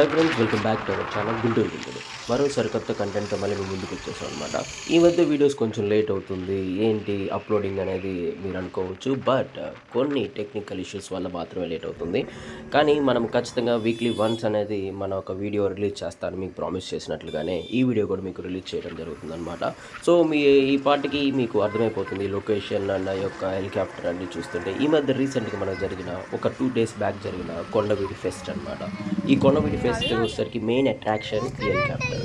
Hi friends welcome back to our channel Guntur Guntur. మరో సరికొత్త కంటెంట్తో మళ్ళీ మేము ముందుకు వచ్చేసాం అనమాట ఈ మధ్య వీడియోస్ కొంచెం లేట్ అవుతుంది. ఏంటి? అప్లోడింగ్ అనేది మీరు అనుకోవచ్చు. బట్ కొన్ని టెక్నికల్ ఇష్యూస్ వల్ల మాత్రమే లేట్ అవుతుంది. కానీ మనం ఖచ్చితంగా వీక్లీ వన్స్ అనేది మన ఒక వీడియో రిలీజ్ చేస్తాను మీకు ప్రామిస్ చేసినట్లుగానే ఈ వీడియో కూడా మీకు రిలీజ్ చేయడం జరుగుతుంది అనమాట సో మీ ఈ పాటికి మీకు అర్థమైపోతుంది. లొకేషన్ ఆ యొక్క హెలికాప్టర్ అన్ని చూస్తుంటే. ఈ మధ్య రీసెంట్గా మనకు జరిగిన ఒక టూ డేస్ బ్యాక్ జరిగిన కొండవీడి ఫెస్ట్ అనమాట ఈ కొండవీడి ఫెస్ట్ వచ్చేసరికి మెయిన్ అట్రాక్షన్ ఈ హెలికాప్టర్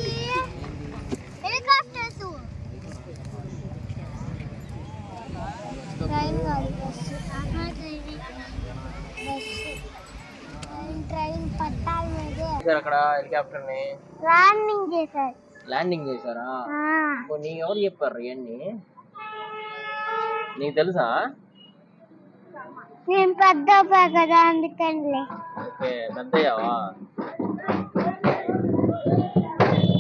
ట్రైన్ కాదు బస్సు బస్సు ట్రైన్ పట్టాల మీదే అక్కడ హెలికాప్టర్ని ల్యాండింగ్ చేశారు. ల్యాండింగ్ చేశారా? నీ ఎవరు చెప్పారు ఇవన్నీ? నీకు తెలుసా? నేను పెద్ద కదా అందుకనిలే ఓకే పెద్దయ్యావా?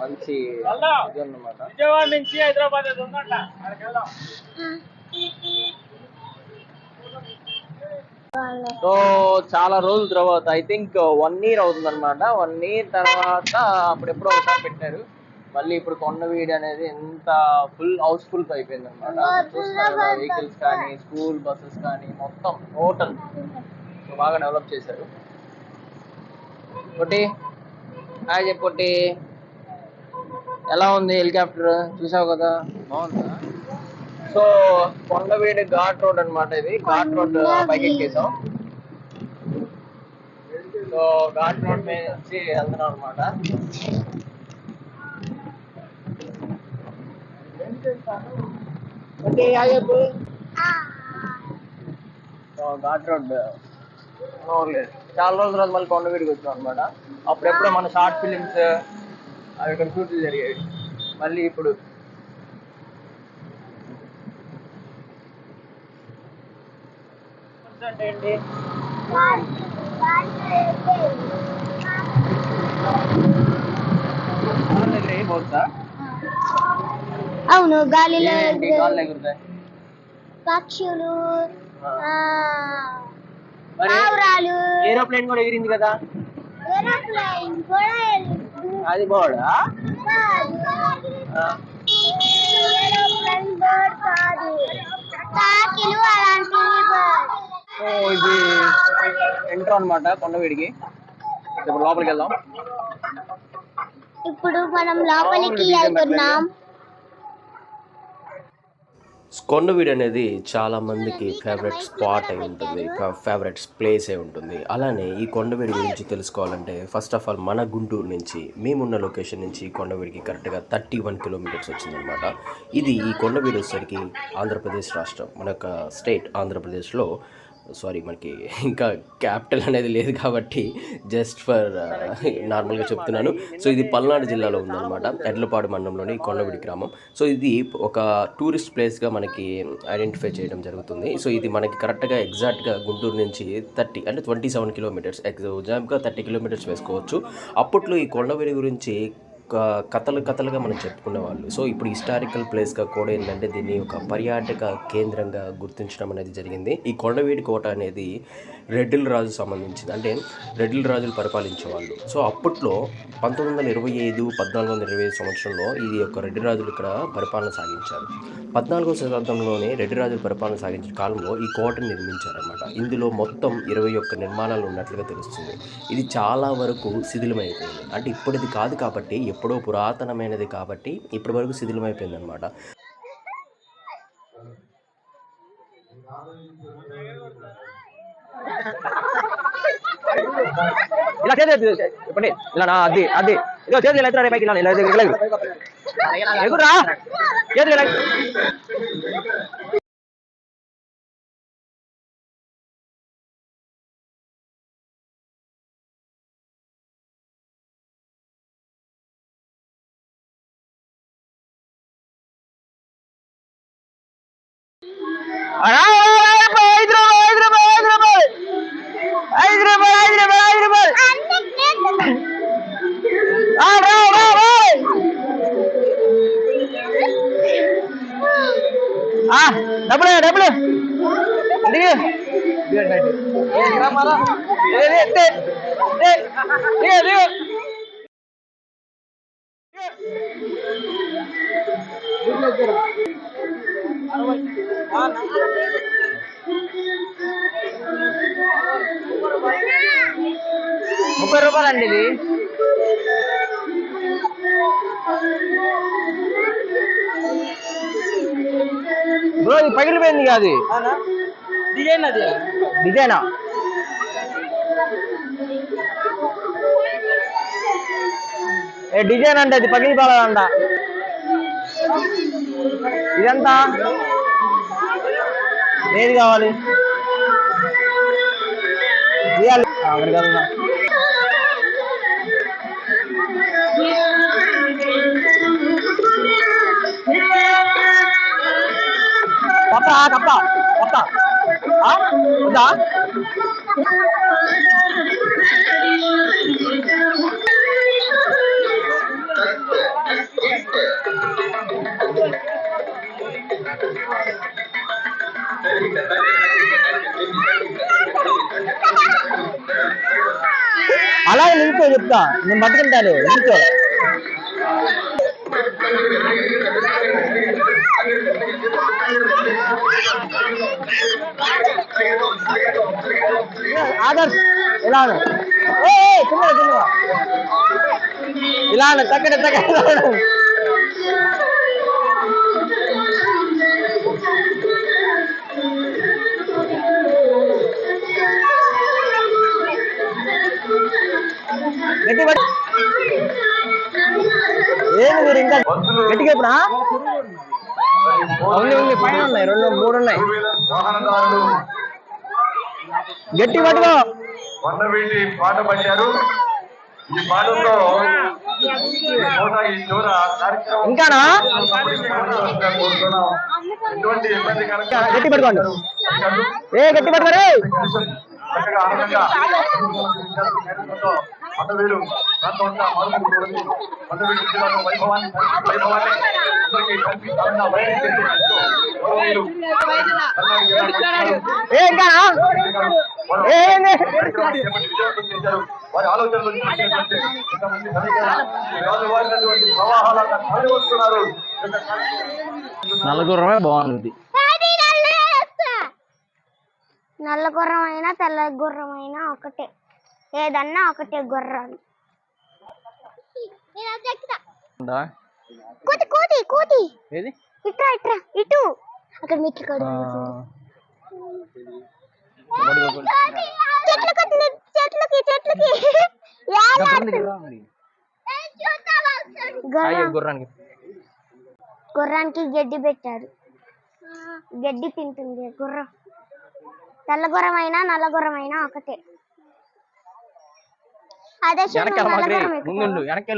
క్రౌడ్ అనమాట మంచి ఇది అన్నమాట సో చాలా రోజుల తర్వాత ఐ థింక్ వన్ ఇయర్ అవుతుంది అనమాట వన్ ఇయర్ తర్వాత అప్పుడు ఎప్పుడో ఒకసారి పెట్టారు. మళ్ళీ ఇప్పుడు కొండవీడి అనేది ఎంత ఫుల్ హౌస్ఫుల్ అయిపోయింది అనమాట వెహికల్స్ కానీ స్కూల్ బస్సెస్ కానీ మొత్తం టోటల్ సో బాగా డెవలప్ చేశారు. పొట్టి హాయ్ చెప్పు పొట్టి. ఎలా ఉంది హెలికాప్టర్? చూసావు కదా? బాగుందా? సో కొండవీడి ఘాట్ రోడ్ అన్నమాట ఇది. ఘాట్ రోడ్ పైకి ఎక్కేసాం. సో ఘాట్ రోడ్ మీద నుంచి వెళ్తున్నాం అనమాట సో ఘాట్ రోడ్ చాలా రోజుల తర్వాత మళ్ళీ కొండవీడికి వచ్చాం అనమాట అప్పుడెప్పుడో మన షార్ట్ ఫిలిమ్స్ అవి ఇక్కడ షూట్లు జరిగాయి మళ్ళీ ఇప్పుడు అంటే ఏంటి? అవును గాలిలో పక్షులు పావురాలు ఏరోప్లేన్ కూడా ఎగిరింది కదా? ఏరోప్లేన్ కూడా. అది బోర్డా. సో ఇది ఎంటర్ అన్నమాట కొండవీడికి ఇప్పుడు లోపలికి వెళ్దాం. ఇప్పుడు మనం లోపలికి వెళ్తున్నాం. కొండవీడు అనేది చాలా మందికి ఫేవరెట్ స్పాట్ అయి ఉంటుంది ఫేవరెట్ ప్లేస్ అయి ఉంటుంది. అలానే ఈ కొండవీడి గురించి తెలుసుకోవాలంటే ఫస్ట్ ఆఫ్ ఆల్ మన గుంటూరు నుంచి మేమున్న లొకేషన్ నుంచి కొండవీడికి కరెక్ట్గా థర్టీ వన్ కిలోమీటర్స్ వచ్చిందనమాట ఇది ఈ కొండవీడు వచ్చేసరికి ఆంధ్రప్రదేశ్ రాష్ట్రం మన యొక్క స్టేట్ ఆంధ్రప్రదేశ్లో సారీ మనకి ఇంకా క్యాపిటల్ అనేది లేదు కాబట్టి జస్ట్ ఫర్ నార్మల్గా చెప్తున్నాను. సో ఇది పల్నాడు జిల్లాలో ఉందన్నమాట ఎడ్లపాడు మండలంలోని కొండవిడి గ్రామం. సో ఇది ఒక టూరిస్ట్ ప్లేస్గా మనకి ఐడెంటిఫై చేయడం జరుగుతుంది. సో ఇది మనకి కరెక్ట్గా ఎగ్జాక్ట్గా గుంటూరు నుంచి థర్టీ అంటే ట్వంటీ సెవెన్ కిలోమీటర్స్ ఎగ్జామ్గా థర్టీ కిలోమీటర్స్ వేసుకోవచ్చు. అప్పట్లో ఈ కొండవిడి గురించి కథలు కథలుగా మనం చెప్పుకునేవాళ్ళు. సో ఇప్పుడు హిస్టారికల్ ప్లేస్గా కూడా ఏంటంటే దీన్ని ఒక పర్యాటక కేంద్రంగా గుర్తించడం అనేది జరిగింది. ఈ కొండవీడి కోట అనేది రెడ్డిల రాజు సంబంధించింది. అంటే రెడ్డిల రాజులు పరిపాలించేవాళ్ళు. సో అప్పట్లో పంతొమ్మిది వందల ఇరవై ఐదు పద్నాలుగు వందల ఇరవై ఐదు సంవత్సరంలో ఇది యొక్క రెడ్డి రాజులు ఇక్కడ పరిపాలన సాగించారు. పద్నాలుగో శతాబ్దంలోనే రెడ్డి రాజులు పరిపాలన సాగించిన కాలంలో ఈ కోటను నిర్మించారన్నమాట. ఇందులో మొత్తం ఇరవై ఒక్క నిర్మాణాలు ఉన్నట్లుగా తెలుస్తుంది. ఇది చాలా వరకు శిథిలమైపోయింది. అంటే ఇప్పటిది కాదు కాబట్టి ఎప్పుడో పురాతనమైనది కాబట్టి ఇప్పటి వరకు శిథిలమైపోయింది అనమాట ఇలా చేసి చెప్పండి ఇలా నా అది అది ఇదిగో చేతులు ఇలా ఎత్తురా రే పైకి ఇలా ఇలా ఇలా ఎగురు. ఎగురురా ముప్పై రూపాయలండి ఇది. బ్రో ఇది పగిలిపోయింది కాదు డిజైన్ అది. డిజైనా? ఏ డిజైన్ అంటే అది పగిలిపోవాలంట. ఇదంతా? ఏది కావాలి? ఇవ్వాలి అక్కడికి కప్ప కప్ప కప్ప. ఆ? వద్దా అలాగే నిల్చో చెప్తా నేను పట్టుకుంటాను నిల్చో ఆదర్శ్ ఇలా అను. ఏ, ఏ, చిన్నగా చిన్నగా ఇలా అను, తగ్గడ. తగ్గడ ఇలా అను. గట్టి పట్టు. ఏంది మీరు ఇంకా గట్టిగా ఇప్పుడా ఉంది ఉంది పైన ఉన్నాయి రెండు మూడు ఉన్నాయి. గట్టి పట్టుకో. పాట పట్టారు ఈ పాటతో ఇంకానా? గట్టి పట్టుకోండి. ఏ గట్టి పట్టుకోరే జిల్లాలో వైభవాన్ని వైభవాన్ని అందరికీ ఏంది? వారి ఆలోచనలు ప్రవాహాలను నలుగురమే బాగుంది. నల్ల గుర్రం అయినా తెల్ల గుర్రం అయినా ఒకటే. ఏదన్నా ఒకటే గుర్రాలు కూతి కూతి కూతి. ఏది? ఇట్రా ఇట్రా ఇటు. అక్కడ మెట్లు కాదు చెట్లకి చెట్లకి. చెట్లకి గుర్రం. గుర్రానికి. గుర్రానికి గడ్డి పెట్టారు. గడ్డి తింటుంది గుర్రం. తెల్ల గుర్రం అయినా నల్ల గుర్రం అయినా ఒకటే.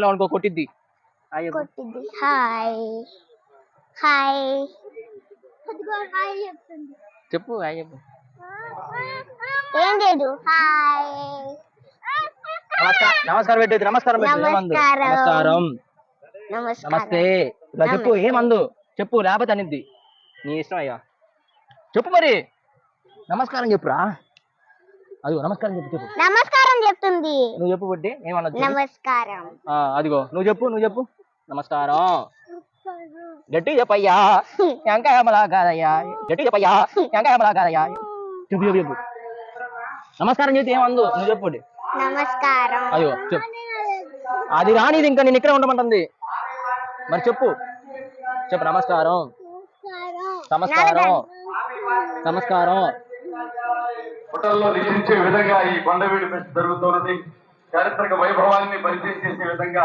అనుకో కొట్టిద్ది. Hi hi. హాయ్. చెప్పు అయ్య చెప్పు ఏం లేదు. హాయ్. నమస్కారం పెట్టేది. నమస్కారం నమస్కారం. నమస్తే. ఇలా చెప్పు ఏమందు చెప్పు లేకపోతే అనిద్ది. నీ ఇష్టం అయ్యా. చెప్పు మరి. నమస్కారం చెప్పురా. అదిగో నమస్కారం చెప్పు చెప్పు. నమస్కారం చెప్తుంది. నువ్వు చెప్పు ఏమన్నది చెప్పు. నమస్కారం. అదిగో నువ్వు చెప్పు నువ్వు చెప్పు. నమస్కారం. గట్టి చెప్పయ్యా. ఎంకాయమలా కాదయ్యా గట్టి చెప్పయ్యా. ఎంకాయమలా కాదయ్యా చెప్పు చెప్పు చెప్పు. నమస్కారం చెప్తే ఏమందు? నువ్వు చెప్పు. నమస్కారం. అదిగో చెప్పు. అది రానిది ఇంకా నేను ఇక్కడే ఉండమంటుంది. మరి చెప్పు. చెప్పు నమస్కారం. నమస్కారం. నమస్కారం. హోటల్లో లిఖించే విధంగా ఈ కొండవీడి ఫెస్ట్ జరుగుతున్నది. చారిత్రక వైభవాన్ని పరిచయం చేసే విధంగా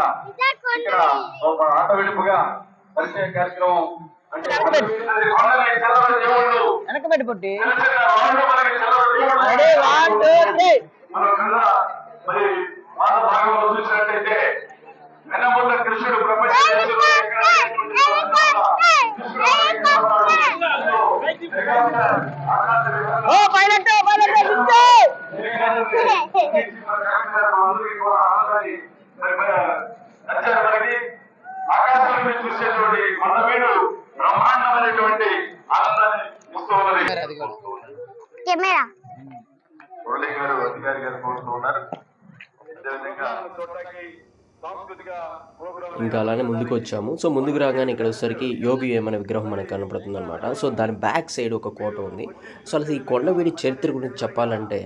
ఇక్కడ ఒక ఆట విడుపుగా పరిచయ కార్యక్రమం అంటే పెట్టి. మనం మరి భాగంలో చూసినట్టయితే కృష్ణుడు ప్రపంచ ఓ పైలట్ పైలట్ ఆకాశంలో చూసేటువంటి కొండవీడు బ్రహ్మాండమైనటువంటి ఆనందాన్ని ఇస్తూ ఉన్నది కెమెరా. మురళి గారు అధికారి గారు కోరుతూ ఉన్నారు. అదేవిధంగా ప్రోగ్రాం ఇంకా అలానే ముందుకు వచ్చాము. సో ముందుకు రాగానే ఇక్కడ వచ్చేసరికి యోగి వేమన విగ్రహం మనకు కనపడుతుంది అనమాట సో దాని బ్యాక్ సైడ్ ఒక కోట ఉంది. సో అసలు ఈ కొండవీడి చరిత్ర గురించి చెప్పాలంటే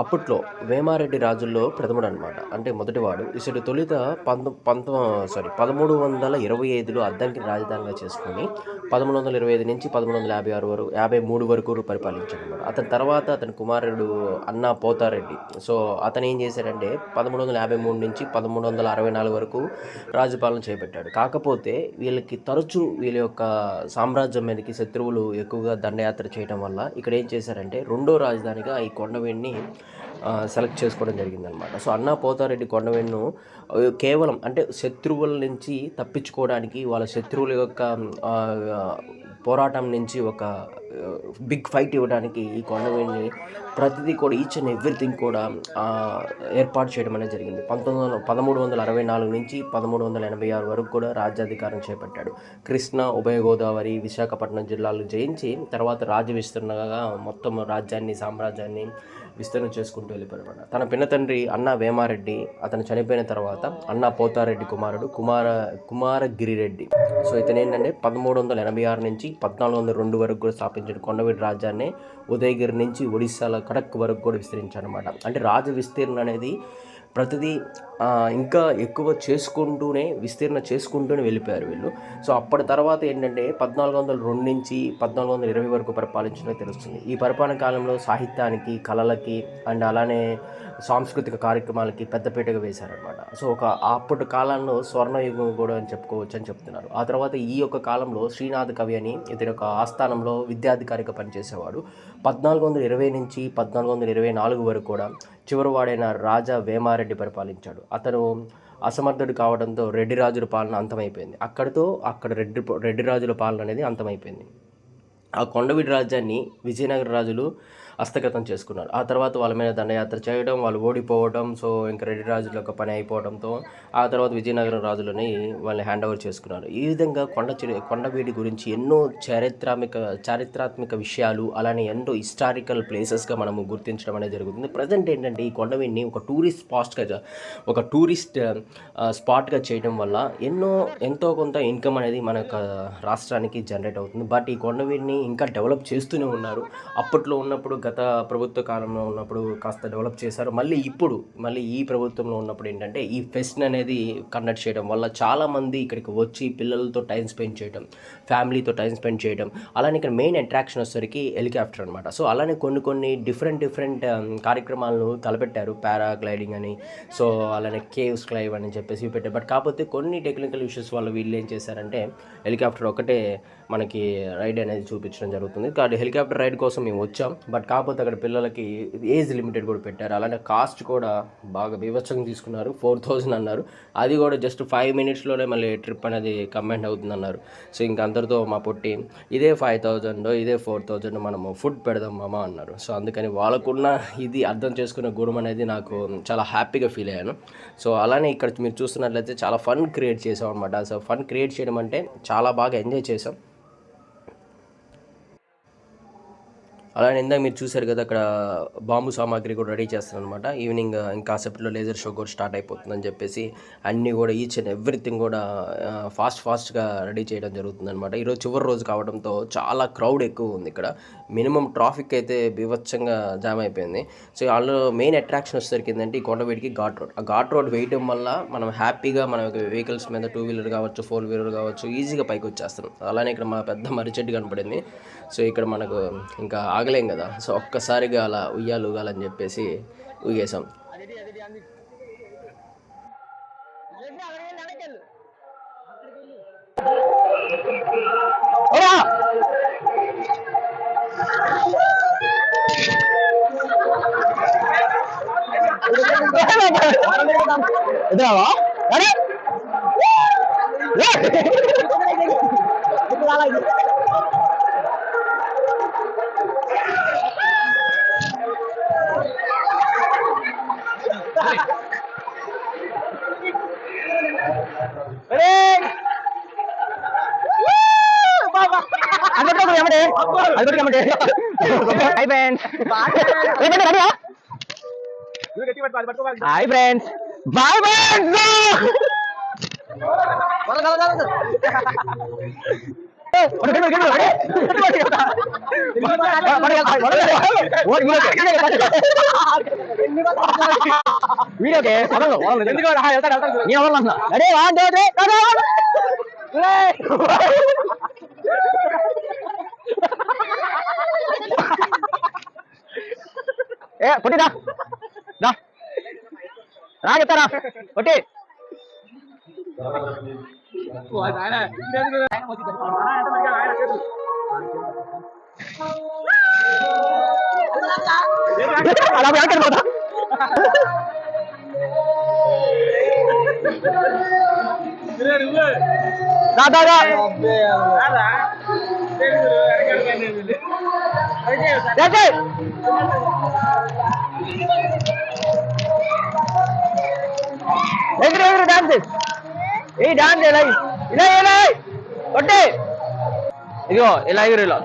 అప్పట్లో వేమారెడ్డి రాజుల్లో ప్రథముడు అనమాట అంటే మొదటివాడు. ఇసుడు తొలుత పంత పంత సారీ పదమూడు వందల ఇరవై ఐదులో అద్దంకి రాజధానిగా చేసుకుని పదమూడు వందల ఇరవై ఐదు నుంచి పదమూడు వందల యాభై ఆరు వరకు యాభై మూడు వరకు పరిపాలించాడు అనమాట అతని తర్వాత అతని కుమారుడు అన్నా పోతారెడ్డి. సో అతను ఏం చేశాడంటే పదమూడు వందల యాభై మూడు నుంచి పదమూడు వందల అరవై నాలుగు వరకు రాజపాలన చేపట్టాడు. కాకపోతే వీళ్ళకి తరచూ వీళ్ళ యొక్క సామ్రాజ్యం మీదకి శత్రువులు ఎక్కువగా దండయాత్ర చేయడం వల్ల ఇక్కడ ఏం చేశారంటే రెండో రాజధానిగా ఈ కొండవీడిని సెలెక్ట్ చేసుకోవడం జరిగిందనమాట సో అన్నా పోతారెడ్డి కొండవెన్ను కేవలం అంటే శత్రువుల నుంచి తప్పించుకోవడానికి వాళ్ళ శత్రువుల యొక్క పోరాటం నుంచి ఒక బిగ్ ఫైట్ ఇవ్వడానికి ఈ కొండవీడిని ప్రతిదీ కూడా ఈచ్ అండ్ ఎవ్రీథింగ్ కూడా ఏర్పాటు చేయడం అనేది జరిగింది. పంతొమ్మిది వందల పదమూడు వందల అరవై నాలుగు నుంచి పదమూడు వందల ఎనభై ఆరు వరకు కూడా రాజ్యాధికారం చేపట్టాడు. కృష్ణ ఉభయ గోదావరి విశాఖపట్నం జిల్లాలు జయించి తర్వాత రాజ్య విస్తరణగా మొత్తం రాజ్యాన్ని సామ్రాజ్యాన్ని విస్తరణ చేసుకుంటూ వెళ్ళిపోయాడు తన పిన్న తండ్రి అన్న వేమారెడ్డి అతను చనిపోయిన తర్వాత అన్న పోతారెడ్డి కుమారుడు కుమార కుమారగిరిరెడ్డి. సో ఇతను ఏంటంటే పదమూడు వందల ఎనభై ఆరు నుంచి పద్నాలుగు వందల రెండు వరకు కూడా స్థాపించిన కొండవీడి రాజ్యాన్ని ఉదయగిరి నుంచి ఒడిస్సాలో కడక్ వరకు కూడా విస్తరించారనమాట అంటే రాజ విస్తీర్ణ అనేది ప్రతిదీ ఇంకా ఎక్కువ చేసుకుంటూనే విస్తీర్ణ చేసుకుంటూనే వెళ్ళిపోయారు వీళ్ళు. సో అప్పటి తర్వాత ఏంటంటే పద్నాలుగు వందల రెండు నుంచి పద్నాలుగు వందల ఇరవై వరకు పరిపాలించడం తెలుస్తుంది. ఈ పరిపాలన కాలంలో సాహిత్యానికి కళలకి అండ్ అలానే సాంస్కృతిక కార్యక్రమాలకి పెద్దపీటగా వేశారనమాట సో ఒక అప్పటి కాలంలో స్వర్ణయుగం కూడా అని చెప్పుకోవచ్చు అని చెప్తున్నారు. ఆ తర్వాత ఈ యొక్క కాలంలో శ్రీనాథ్ కవి అని ఇతని యొక్క ఆస్థానంలో విద్యాధికారిగా పనిచేసేవాడు. పద్నాలుగు వందల ఇరవై నుంచి పద్నాలుగు వందల ఇరవై నాలుగు వరకు కూడా చివరివాడైన రాజా వేమారెడ్డి పరిపాలించాడు. అతను అసమర్థుడు కావడంతో రెడ్డి రాజుల పాలన అంతమైపోయింది. అక్కడితో అక్కడ రెడ్డి రెడ్డి రాజుల పాలన అనేది అంతమైపోయింది. ఆ కొండవీడి రాజ్యాన్ని విజయనగర రాజులు హస్తగతం చేసుకున్నారు ఆ తర్వాత వాళ్ళ మీద దండయాత్ర చేయడం వాళ్ళు ఓడిపోవడం సో ఇంకా రెడ్డి రాజుల యొక్క పని అయిపోవడంతో ఆ తర్వాత విజయనగరం రాజులని వాళ్ళని హ్యాండ్ ఓవర్ చేసుకున్నారు. ఈ విధంగా కొండ కొండవీడి గురించి ఎన్నో చారిత్రాత్మక చారిత్రాత్మక విషయాలు అలానే ఎన్నో హిస్టారికల్ ప్లేసెస్గా మనము గుర్తించడం అనేది జరుగుతుంది. ప్రజెంట్ ఏంటంటే ఈ కొండవీడిని ఒక టూరిస్ట్ స్పాట్గా ఒక టూరిస్ట్ స్పాట్గా చేయడం వల్ల ఎన్నో ఎంతో కొంత ఇన్కమ్ అనేది మన యొక్క రాష్ట్రానికి జనరేట్ అవుతుంది. బట్ ఈ కొండవీడిని ఇంకా డెవలప్ చేస్తూనే ఉన్నారు. అప్పట్లో ఉన్నప్పుడు గత గత ప్రభుత్వ కాలంలో ఉన్నప్పుడు కాస్త డెవలప్ చేశారు. మళ్ళీ ఇప్పుడు మళ్ళీ ఈ ప్రభుత్వంలో ఉన్నప్పుడు ఏంటంటే ఈ ఫెస్ట్ అనేది కండక్ట్ చేయడం వల్ల చాలామంది ఇక్కడికి వచ్చి పిల్లలతో టైం స్పెండ్ చేయడం ఫ్యామిలీతో టైం స్పెండ్ చేయడం అలానే ఇక్కడ మెయిన్ అట్రాక్షన్ వచ్చేసరికి హెలికాప్టర్ అనమాట సో అలానే కొన్ని కొన్ని డిఫరెంట్ డిఫరెంట్ కార్యక్రమాలను తలపెట్టారు. పారాగ్లైడింగ్ అని సో అలానే కేవ్స్ క్లైవ్ అని చెప్పేసి పెట్టారు. బట్ కాకపోతే కొన్ని టెక్నికల్ ఇష్యూస్ వల్ల వీళ్ళు ఏం చేశారంటే హెలికాప్టర్ ఒకటే మనకి రైడ్ అనేది చూపించడం జరుగుతుంది. కాబట్టి హెలికాప్టర్ రైడ్ కోసం మేము వచ్చాం. బట్ కాకపోతే అక్కడ పిల్లలకి ఏజ్ లిమిటెడ్ కూడా పెట్టారు. అలానే కాస్ట్ కూడా బాగా బీభత్సంగా తీసుకున్నారు. ఫోర్ థౌజండ్ అన్నారు. అది కూడా జస్ట్ ఫైవ్ మినిట్స్లోనే మళ్ళీ ట్రిప్ అనేది కంబైండ్ అవుతుంది అన్నారు సో ఇంక అందరితో మా పొట్టి ఇదే ఫైవ్ థౌజండ్ ఇదే ఫోర్ థౌజండ్ మనము ఫుడ్ పెడదాం మామ అన్నారు. సో అందుకని వాళ్ళకున్న ఇది అర్థం చేసుకునే గుణం అనేది నాకు చాలా హ్యాపీగా ఫీల్ అయ్యాను. సో అలానే ఇక్కడ మీరు చూస్తున్నట్లయితే చాలా ఫన్ క్రియేట్ చేసాం అనమాట సో ఫన్ క్రియేట్ చేయడం అంటే చాలా బాగా ఎంజాయ్ చేసాం అలానే ఇందాక మీరు చూశారు కదా అక్కడ బాంబు సామాగ్రి కూడా రెడీ చేస్తారనమాట ఈవినింగ్ ఈవినింగ్ ఇంకాసేపట్లో లేజర్ షో కూడా స్టార్ట్ అయిపోతుందని చెప్పేసి అన్నీ కూడా ఈచ్ అండ్ ఎవ్రీథింగ్ కూడా ఫాస్ట్ ఫాస్ట్గా రెడీ చేయడం జరుగుతుంది అనమాట ఈరోజు చివరి రోజు కావడంతో చాలా క్రౌడ్ ఎక్కువ ఉంది ఇక్కడ. మినిమం ట్రాఫిక్ అయితే బీభత్సంగా జామ్ అయిపోయింది. సో అందులో మెయిన్ అట్రాక్షన్ వచ్చేసరికి ఏంటంటే ఈ కొండవేడికి ఘాట్ రోడ్. ఆ ఘాట్ రోడ్ వేయడం వల్ల మనం హ్యాపీగా మన వెహికల్స్ మీద టూ వీలర్ కావచ్చు ఫోర్ వీలర్ కావచ్చు ఈజీగా పైకి వచ్చేస్తాం. అలానే ఇక్కడ మా పెద్ద మర్రి చెట్టు కనపడింది. సో ఇక్కడ మనకు ఇంకా ఆగలేం కదా. సో ఒక్కసారిగా అలా ఉయ్యాలు ఊగాలని చెప్పేసి ఊగేసాం ఎదురావా? అరే hi friends hi friends bye friends ఏమంటే రెడీయా హాయ్ ఫ్రెండ్స్ బాయ్ అరే వన్ టూ త్రీ ఏ పొట్టి రా. రా. రా చెప్తారా? పొట్టి. Wah, saya dan gue mau tiba ada mana ada mereka ada aja ada Kalau ada kan ada Dada, ada Dada. ada எங்கிட்ட ada டான்ஸ் ఏ డాన్స్ ఎలా ఇలా ఎలా కొట్టే. ఇదిగో ఇలా ఎగురు ఇలా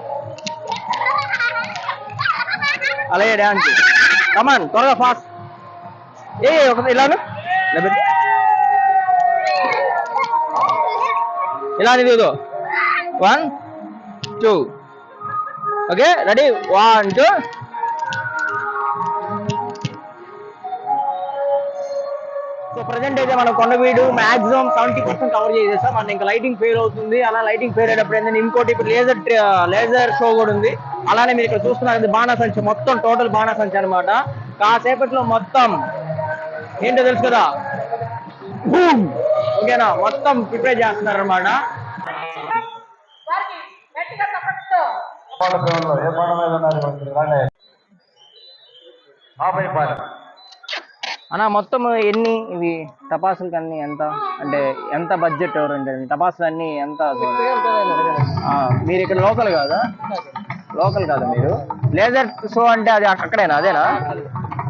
అలాగే డాన్స్ కమాన్ త్వరగా ఫాస్ట్ ఏ ఒక ఇలాను? ఇలా పెట్టు. ఇలా ఇదిగో. One two okay ready one two so present అయితే మనం Kondaveedu maximum seventy percent cover చేసేస్తాం మన ఇంకా లైటింగ్ ఫెయిల్ అవుతుంది అలా లైటింగ్ ఫెయిల్ అయినప్పుడు ఏంటంటే ఇంకోటి ఇప్పుడు లేజర్ లేజర్ షో కూడా ఉంది అలానే మీరు ఇక్కడ చూస్తున్నారు బాణాసంచి మొత్తం టోటల్ బాణాసంచి అనమాట కాసేపట్లో మొత్తం ఏంటో తెలుసు కదా ఓకేనా మొత్తం ప్రిపేర్ చేస్తున్నారు అనమాట ఆపై పాట అన్న మొత్తం ఎన్ని ఇవి టపాసులకి అన్ని ఎంత? అంటే ఎంత బడ్జెట్ ఎవరండి టపాసులు అన్ని ఎంత? మీరు ఇక్కడ లోకల్ కాదా? లోకల్ కాదా మీరు? లేజర్ షో అంటే అది అక్కడేనా? అదేనా?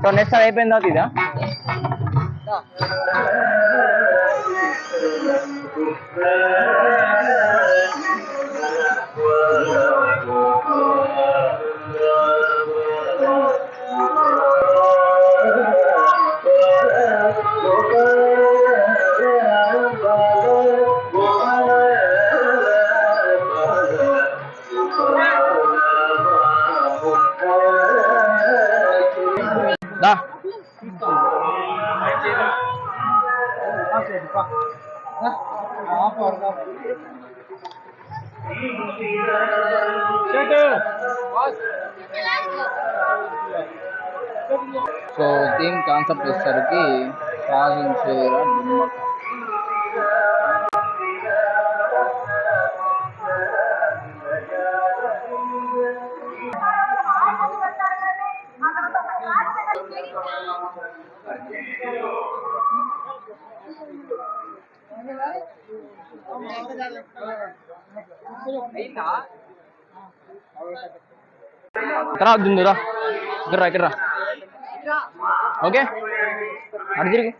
సో నెక్స్ట్ అది అయిపోయిన తర్వాత ఇదా? దా థీమ్ కాన్సెప్ట్ వచ్చేసరికి సాధించేర నిమ్మక తర్వాత దుందురా ఇక్కడ రా ఇక్కడ రా ఓకే? అటు తిరిగి.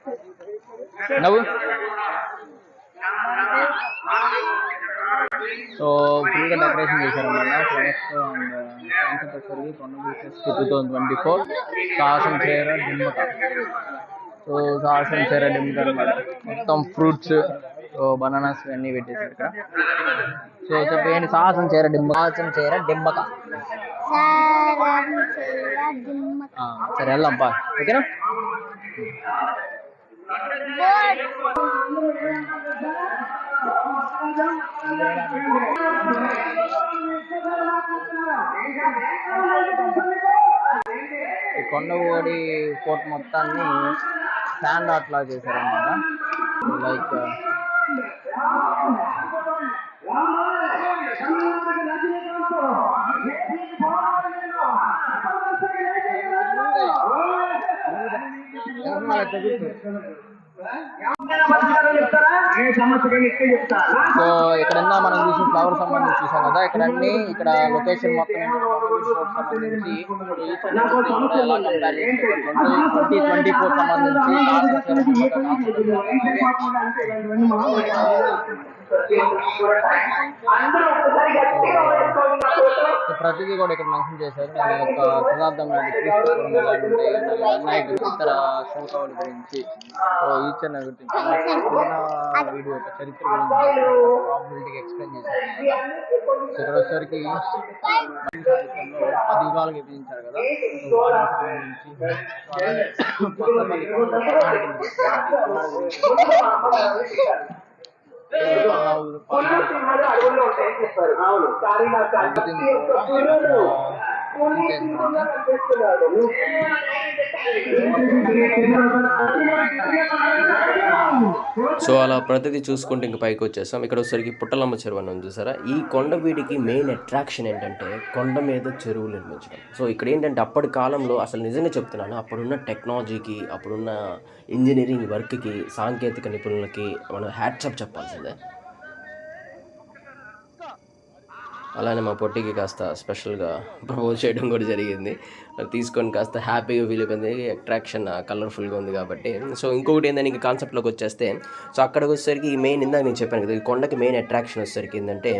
నవ్వు. సో ఫుల్గా డెకరేషన్ చేశారన్నమాట ఫ్లవర్స్ అండ్ కాన్సెప్ట్ వచ్చేసరికి కొండ beaches two thousand twenty four కాసం చేయరా డిమ్మక సో సాహసం చేర లిమిట్ అనమాట మొత్తం ఫ్రూట్స్ సో బనానాస్ అన్నీ పెట్టేశారు ఇక్కడ. సో చెప్పండి సాహసం చేర డిమ్మ సాహసం చేర డింబక. సరే వెళ్ళంపా ఓకేనా? ఈ కొండగోడి కోట మొత్తాన్ని స్టాండ్ ఆర్ట్ లా చేశారన్నమాట లైక్ సో ఇక్కడ మనం చూసిన ఫ్లవర్ సంబంధించి చూసాం కదా ఇక్కడ అన్ని ఇక్కడ లొకేషన్ మొత్తం సంబంధించి ట్వంటీ ట్వంటీ ఫోర్ సంబంధించి ప్రతిదీ కూడా ఇక్కడ మెన్షన్ చేశారు. మన యొక్క శతాబ్దం వినాయకుడు ఇతర శిల్పాల గురించి సో ఈచ్ అండ్ ఎవ్రీథింగ్ ఉన్న వీడియో యొక్క చరిత్ర గురించి ప్రాబిలిటీకి ఎక్స్ప్లెయిన్ చేశారు. సో ఇక్కడ వచ్చేసరికి పది యుగాలు విభజించారు కదా. సో వాటికి సంబంధించి సో అలాగే కొత్తపల్లి కొండ గురించి సో అలా ప్రతిదీ చూసుకుంటే ఇంక పైకి వచ్చేసాం. ఇక్కడ వచ్చేసరికి పుట్టలమ్మ చెరువు అని ఉంది చూసారా? ఈ కొండ వీడికి మెయిన్ అట్రాక్షన్ ఏంటంటే కొండ మీద చెరువులు నిర్మించడం. సో ఇక్కడ ఏంటంటే అప్పటి కాలంలో అసలు నిజంగా చెప్తున్నాను అప్పుడున్న టెక్నాలజీకి అప్పుడున్న ఇంజనీరింగ్ వర్క్కి సాంకేతిక నిపుణులకి మనం హ్యాట్సప్ చెప్పాల్సిందే. అలానే మా పొట్టికి కాస్త స్పెషల్గా ప్రపోజ్ చేయడం కూడా జరిగింది. తీసుకొని కాస్త హ్యాపీగా ఫీల్ అయిపోయింది. అట్రాక్షన్ కలర్ఫుల్గా ఉంది కాబట్టి. సో ఇంకొకటి ఏంటంటే ఇంకా కాన్సెప్ట్లోకి వచ్చేస్తే సో అక్కడికి వచ్చేసరికి మెయిన్ ఇందాక నేను చెప్పాను కదా ఈ కొండకి మెయిన్ అట్రాక్షన్ వచ్చేసరికి ఏంటంటే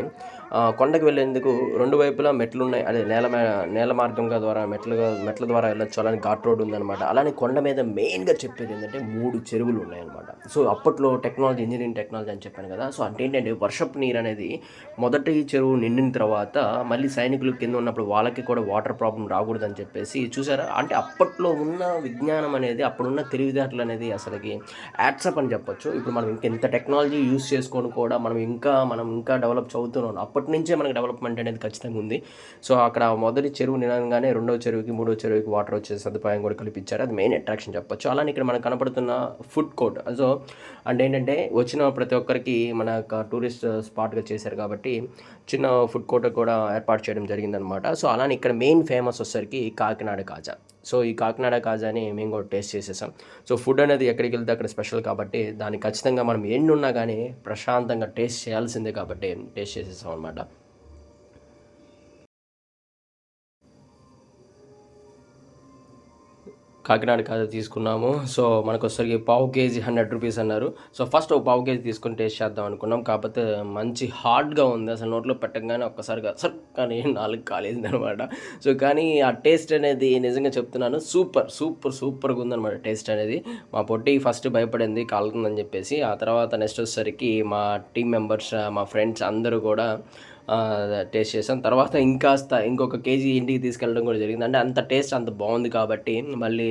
కొండకు కొండకి వెళ్ళేందుకు రెండు వైపులా మెట్లు ఉన్నాయి అదే నేల నేల మార్గంగా ద్వారా మెట్లుగా మెట్ల ద్వారా వెళ్ళొచ్చు. అలానే ఘాట్ రోడ్ ఉందన్నమాట. అలానే కొండ మీద మెయిన్గా చెప్పేది ఏంటంటే మూడు చెరువులు ఉన్నాయన్నమాట. సో అప్పట్లో టెక్నాలజీ ఇంజనీరింగ్ టెక్నాలజీ అని చెప్పాను కదా. సో అంటే ఏంటంటే వర్షపు నీరు అనేది మొదటి చెరువు నిండిన తర్వాత తర్వాత మళ్ళీ సైనికులు కింద ఉన్నప్పుడు వాళ్ళకి కూడా వాటర్ ప్రాబ్లం రాకూడదని చెప్పేసి చూసారా? అంటే అప్పట్లో ఉన్న విజ్ఞానం అనేది అప్పుడున్న తెలివితేటలు అనేది అసలుకి యాట్సప్ అని చెప్పొచ్చు. ఇప్పుడు మనం ఇంకా ఇంత టెక్నాలజీ యూస్ చేసుకొని కూడా మనం ఇంకా మనం ఇంకా డెవలప్ చదువుతున్నాం అప్పటి నుంచే మనకి డెవలప్మెంట్ అనేది ఖచ్చితంగా ఉంది. సో అక్కడ మొదటి చెరువు నిలగానే రెండవ చెరువుకి మూడో చెరువుకి వాటర్ వచ్చే సదుపాయం కూడా కల్పించారు. అది మెయిన్ అట్రాక్షన్ చెప్పొచ్చు. అలానే ఇక్కడ మనకు కనపడుతున్న ఫుడ్ కోర్ట్. సో అంటే ఏంటంటే వచ్చిన ప్రతి ఒక్కరికి మన యొక్క టూరిస్ట్ స్పాట్గా చేశారు కాబట్టి చిన్న ఫుడ్ కోర్ట్ కూడా ఏర్పాటు చేయడం జరిగిందనమాట. సో అలానే ఇక్కడ మెయిన్ ఫేమస్ వచ్చేసరికి కాకినాడ కాజా. సో ఈ కాకినాడ కాజాని మేము కూడా టేస్ట్ చేసేసాం. సో ఫుడ్ అనేది ఎక్కడికి వెళ్తే అక్కడ స్పెషల్ కాబట్టి దాన్ని ఖచ్చితంగా మనం ఎన్ని ఉన్నా కానీ ప్రశాంతంగా టేస్ట్ చేయాల్సిందే కాబట్టి టేస్ట్ చేసేసాం అనమాట. కాకినాడ కాదు తీసుకున్నాము. సో మనకు వచ్చరికి పావు కేజీ హండ్రెడ్ రూపీస్ అన్నారు. సో ఫస్ట్ ఒక పావు కేజీ తీసుకొని టేస్ట్ చేద్దాం అనుకున్నాం. కాకపోతే మంచి హార్డ్గా ఉంది. అసలు నోట్లో పెట్టగానే ఒక్కసారిగా సర్ కానీ నాలుగు కాలేజీ అనమాట సో కానీ ఆ టేస్ట్ అనేది నిజంగా చెప్తున్నాను. సూపర్ సూపర్ సూపర్గా ఉందన్నమాట టేస్ట్ అనేది. మా పొట్టి ఫస్ట్ భయపడింది కాలుతుందని చెప్పేసి. ఆ తర్వాత నెక్స్ట్ వచ్చేసరికి మా టీం మెంబర్స్ మా ఫ్రెండ్స్ అందరూ కూడా టేస్ట్ చేసాం. తర్వాత ఇంకాస్త ఇంకొక కేజీ ఇంటికి తీసుకెళ్ళడం కూడా జరిగింది. అంటే అంత టేస్ట్ అంత బాగుంది కాబట్టి మళ్ళీ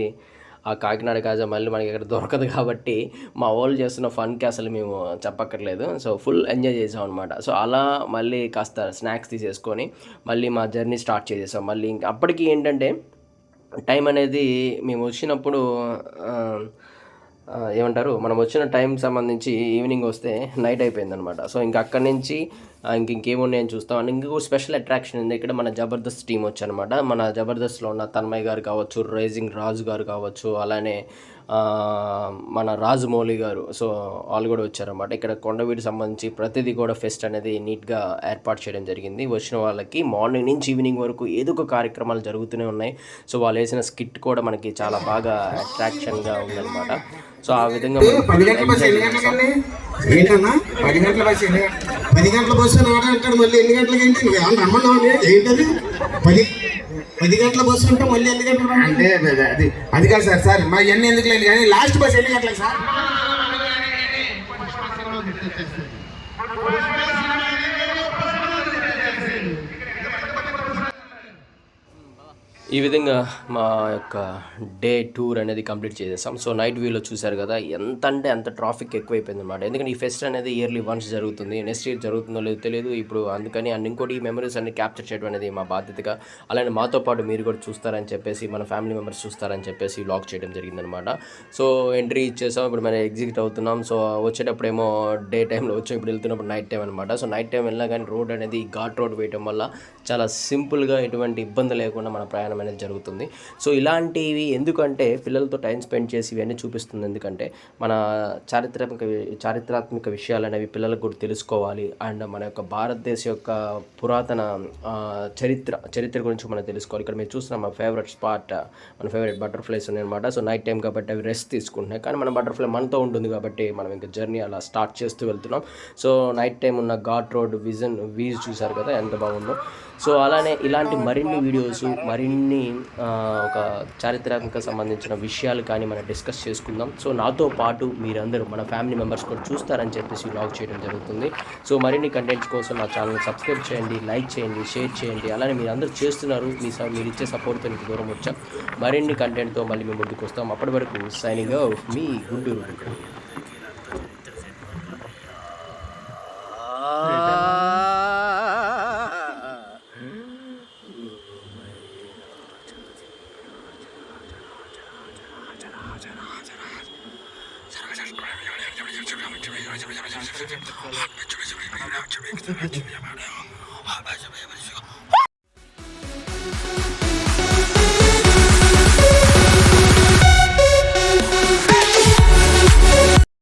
ఆ కాకినాడ కాజా మళ్ళీ మనకి ఇక్కడ దొరకదు కాబట్టి మా వాళ్ళు చేస్తున్న ఫన్కి అసలు మేము చెప్పక్కర్లేదు. సో ఫుల్ ఎంజాయ్ చేసాం అనమాట సో అలా మళ్ళీ కాస్త స్నాక్స్ తీసేసుకొని మళ్ళీ మా జర్నీ స్టార్ట్ చేసేసాం. మళ్ళీ ఇంకా అప్పటికి ఏంటంటే టైం అనేది మేము వచ్చినప్పుడు ఏమంటారు మనం వచ్చిన టైం సంబంధించి ఈవినింగ్ వస్తే నైట్ అయిపోయిందనమాట సో ఇంకా అక్కడి నుంచి ఇంక ఇంకేమున్నాయని చూస్తాం. అండ్ ఇంకో స్పెషల్ అట్రాక్షన్ ఉంది ఇక్కడ మన జబర్దస్త్ టీం వచ్చనమాట మన జబర్దస్త్లో ఉన్న తన్మయ్ గారు కావచ్చు రైజింగ్ రాజు గారు కావచ్చు అలానే మన రాజమౌళి గారు సో వాళ్ళు కూడా వచ్చారన్నమాట. ఇక్కడ కొండవీడి సంబంధించి ప్రతిదీ కూడా ఫెస్ట్ అనేది నీట్గా ఏర్పాటు చేయడం జరిగింది. వచ్చిన వాళ్ళకి మార్నింగ్ నుంచి ఈవినింగ్ వరకు ఏదో ఒక కార్యక్రమాలు జరుగుతూనే ఉన్నాయి. సో వాళ్ళు వేసిన స్కిట్ కూడా మనకి చాలా బాగా అట్రాక్షన్గా ఉందన్నమాట. సో ఆ విధంగా ఏంటన్నా? పది గంటల బస్సు ఎన్ని గంటల పది గంటల బస్సు అని అంటాడు మళ్ళీ ఎన్ని గంటలకి ఏంటి ఏంటది? పది పది గంటల బస్సు ఉంటే మళ్ళీ ఎన్ని గంటలు అంటే అది- అది కాదు సార్ సార్ మా ఇవన్నీ ఎందుకు లేదు కానీ లాస్ట్ బస్సు ఎన్ని గంటలకు సార్? ఈ విధంగా మా యొక్క డే టూర్ అనేది కంప్లీట్ చేసేసాం. సో నైట్ వ్యూలో చూశారు కదా ఎంత అంటే అంత ట్రాఫిక్ ఎక్కువైపోయింది అనమాట ఎందుకంటే ఈ ఫెస్ట్ అనేది ఇయర్లీ వన్స్ జరుగుతుంది. నెక్స్ట్ ఇయర్ జరుగుతుందో లేదో తెలియదు. ఇప్పుడు అందుకని అండ్ ఇంకోటి ఈ మెమరీస్ అన్ని క్యాప్చర్ చేయడం అనేది మా బాధ్యతగా అలానే మాతో పాటు మీరు కూడా చూస్తారని చెప్పేసి మన ఫ్యామిలీ మెంబర్స్ చూస్తారని చెప్పేసి లాక్ చేయడం జరిగిందనమాట సో ఎంట్రీ ఇచ్చేసాం. ఇప్పుడు మనం ఎగ్జిట్ అవుతున్నాం. సో వచ్చేటప్పుడేమో డే టైంలో వచ్చాం ఇప్పుడు వెళ్తున్నప్పుడు నైట్ టైం అనమాట సో నైట్ టైం వెళ్ళినా కానీ రోడ్ అనేది ఘాట్ రోడ్ వేయటం వల్ల చాలా సింపుల్గా ఎటువంటి ఇబ్బంది లేకుండా మన ప్రయాణం చేయడం అనేది జరుగుతుంది. సో ఇలాంటివి ఎందుకంటే పిల్లలతో టైం స్పెండ్ చేసి ఇవన్నీ చూపిస్తుంది ఎందుకంటే మన చారిత్రాత్మక చారిత్రాత్మక విషయాలు అనేవి పిల్లలకు కూడా తెలుసుకోవాలి. అండ్ మన యొక్క భారతదేశం యొక్క పురాతన చరిత్ర చరిత్ర గురించి మనం తెలుసుకోవాలి. ఇక్కడ మీరు చూస్తున్నాం మా ఫేవరెట్ స్పాట్ మన ఫేవరెట్ బటర్ఫ్లైస్ ఉన్నాయన్నమాట. సో నైట్ టైం కాబట్టి అవి రెస్ట్ తీసుకుంటున్నాయి. కానీ మన బటర్ఫ్లై మనతో ఉంటుంది కాబట్టి మనం ఇంకా జర్నీ అలా స్టార్ట్ చేస్తూ వెళ్తున్నాం. సో నైట్ టైం ఉన్న ఘాట్ రోడ్ విజన్ వీజ్ చూసారు కదా ఎంత బాగుందో. సో అలానే ఇలాంటి మరిన్ని వీడియోస్ మరిన్ని కొన్ని ఒక చారిత్రాత్మక సంబంధించిన విషయాలు కానీ మనం డిస్కస్ చేసుకుందాం. సో నాతో పాటు మీరందరూ మన ఫ్యామిలీ మెంబర్స్ కూడా చూస్తారని చెప్పేసి వ్లాగ్ చేయడం జరుగుతుంది. సో మరిన్ని కంటెంట్స్ కోసం నా ఛానల్ని సబ్స్క్రైబ్ చేయండి లైక్ చేయండి షేర్ చేయండి. అలానే మీరు అందరూ చేస్తున్నారు. మీ సార్ మీరు ఇచ్చే సపోర్ట్తో మీకు దూరం వచ్చాం. మరిన్ని కంటెంట్తో మళ్ళీ మేము ముందుకు వస్తాం. అప్పటి వరకు సైనింగ్ మీ గుంటూరు.